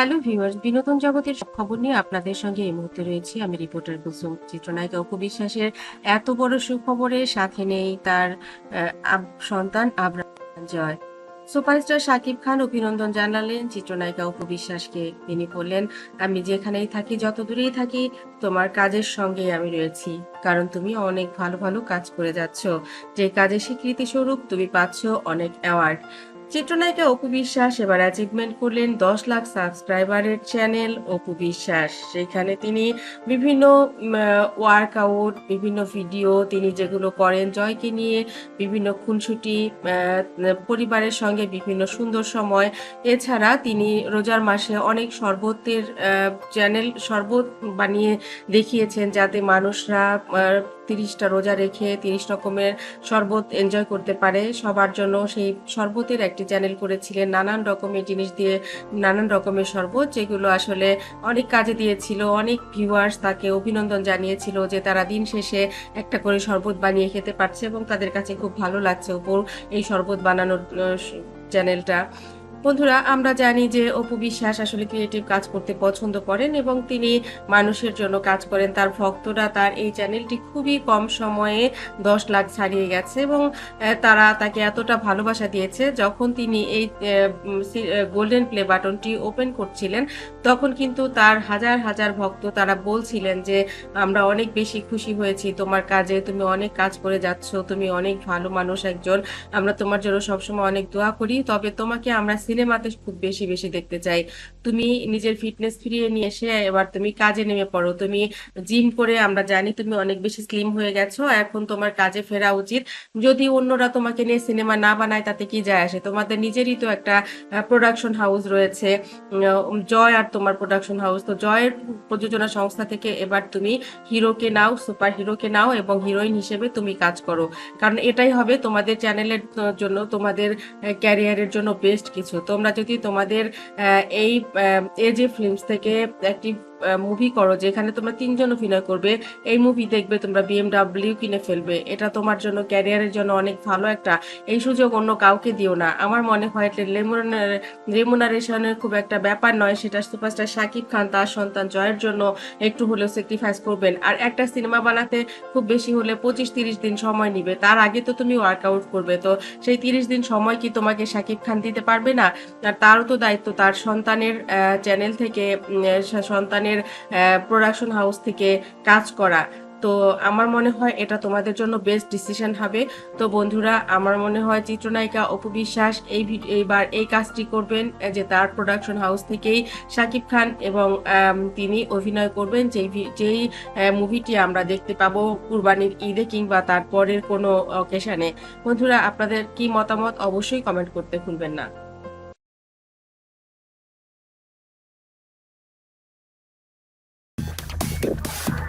Hello viewers বিনোদন জগতের খবর নিয়ে আপনাদের সঙ্গে এই মুহূর্তে রয়েছি। আমি রিপোর্টার কুসুম চিত্রনায়িকা অপু বিশ্বাসের এত বড় সুখবরের সাথে নেই তার সন্তান আবরাম জয়। সুপারস্টার শাকিব খান অভিনন্দন জানালেন, চিত্রনায়িকা অপু বিশ্বাসকে তিনি বললেন, আমি যেখানেই থাকি, যত দূরেই থাকি, তোমার কাজের সঙ্গে আমি রয়েছি, কারণ তুমি অনেক ভালো ভালো কাজ করে যাচ্ছ। যে কাজের স্বীকৃতি স্বরূপ তুমি পাচ্ছ অনেক অ্যাওয়ার্ড চিত্রনায়িকা অপু বিশ্বাস এবার অ্যাচিভমেন্ট করলেন দশ লাখ সাবস্ক্রাইবারের চ্যানেল অপু বিশ্বাস। সেখানে তিনি বিভিন্ন ওয়ার্কআউট বিভিন্ন ভিডিও তিনি যেগুলো করেন জয়কে নিয়ে বিভিন্ন খুনসুটি পরিবারের সঙ্গে বিভিন্ন সুন্দর সময়। এছাড়া তিনি রোজার মাসে অনেক শরবতের চ্যানেল শরবত বানিয়ে দেখিয়েছেন যাতে মানুষরা তিরিশটা রোজা রেখে তিরিশ রকমের শরবত এনজয় করতে পারে। সবার জন্য সেই শরবতের একটি চ্যানেল করেছিলেন নানান রকমের জিনিস দিয়ে, নানান রকমের শরবত, যেগুলো আসলে অনেক কাজে দিয়েছিল, অনেক ভিউয়ার্স তাকে অভিনন্দন জানিয়েছিল যে তারা দিন শেষে একটা করে শরবত বানিয়ে খেতে পারছে এবং তাদের কাছে খুব ভালো লাগছে ওপর এই শরবত বানানোর চ্যানেলটা বন্ধুরা, আমরা জানি যে অপু বিশ্বাস আসলে ক্রিয়েটিভ কাজ করতে পছন্দ করেন এবং তিনি মানুষের জন্য কাজ করেন। তার ভক্তরা তার এই চ্যানেলটি খুবই কম সময়ে দশ লাখ ছাড়িয়ে গেছে এবং তারা তাকে এতটা ভালোবাসা দিয়েছে। যখন তিনি এই গোল্ডেন প্লে বাটনটি ওপেন করছিলেন, তখন কিন্তু তার হাজার হাজার ভক্ত তারা বলছিলেন যে, আমরা অনেক বেশি খুশি হয়েছি। তোমার কাজে তুমি অনেক কাজ করে যাচ্ছ। তুমি অনেক ভালো মানুষ একজন। আমরা তোমার জন্য সবসময় অনেক দোয়া করি। তবে তোমাকে আমরা সিনেমাতে খুব বেশি বেশি দেখতে চাই। তুমি নিজের ফিটনেস ফিরিয়ে নিয়ে এসে এবার তুমি কাজে নেমে পড়ো। তুমি জিম করে আমরা জানি তুমি অনেক বেশি স্লিম হয়ে গেছো, এখন তোমার কাজে ফেরা উচিত। যদি অন্যরা তোমাকে নিয়ে সিনেমা না বানায়, তাতে কি যায় আসে? তোমাদের নিজেরই তো একটা প্রোডাকশন হাউস রয়েছে। জয় আর তোমার প্রোডাকশন হাউস তো জয়ের প্রযোজনা সংস্থা থেকে এবার তুমি হিরোকে নাও সুপার হিরোকে নাও এবং হিরোইন হিসেবে তুমি কাজ করো। কারণ এটাই হবে তোমাদের চ্যানেলের জন্য তোমাদের ক্যারিয়ারের জন্য বেস্ট কিছু। তোমরা যদি তোমাদের এই যে ফিল্মস থেকে একটি মুভি করো যেখানে তোমরা তিনজন অভিনয় করবে এই মুভি দেখবে তোমরা বিএমডাব্লিউ কিনে ফেলবে। এটা তোমার জন্য ক্যারিয়ারের জন্য অনেক ভালো একটা এই সুযোগ অন্য কাউকে দিও না। আমার মনে হয় রেমুনারেশনের খুব একটা ব্যাপার নয় সেটা সুপারস্টার শাকিব খান তার সন্তান জয়ের জন্য একটু হলেও স্যাক্রিফাইস করবেন। আর একটা সিনেমা বানাতে খুব বেশি হলে পঁচিশ তিরিশ দিন সময় নিবে তার আগে তো তুমি ওয়ার্কআউট করবে। তো সেই তিরিশ দিন সময় কি তোমাকে শাকিব খান দিতে পারবে না? আর তারও তো দায়িত্ব তার সন্তানের চ্যানেল থেকে উম, সন্তানের প্রোডাকশন হাউস থেকে কাজ করা। তো আমার মনে হয় এটা তোমাদের জন্য বেস্ট ডিসিশন হবে। তো বন্ধুরা, আমার মনে হয় চিত্রনায়িকা অপু বিশ্বাস এই এইবার এই কাজটি করবেন যে তার প্রোডাকশন হাউস থেকেই শাকিব খান এবং তিনি অভিনয় করবেন। যেই যেই মুভিটি আমরা দেখতে পাবো কুরবানির ঈদে কিংবা তারপরের কোনো অকেশানে বন্ধুরা, আপনাদের কি মতামত অবশ্যই কমেন্ট করতে ভুলবেন না। thank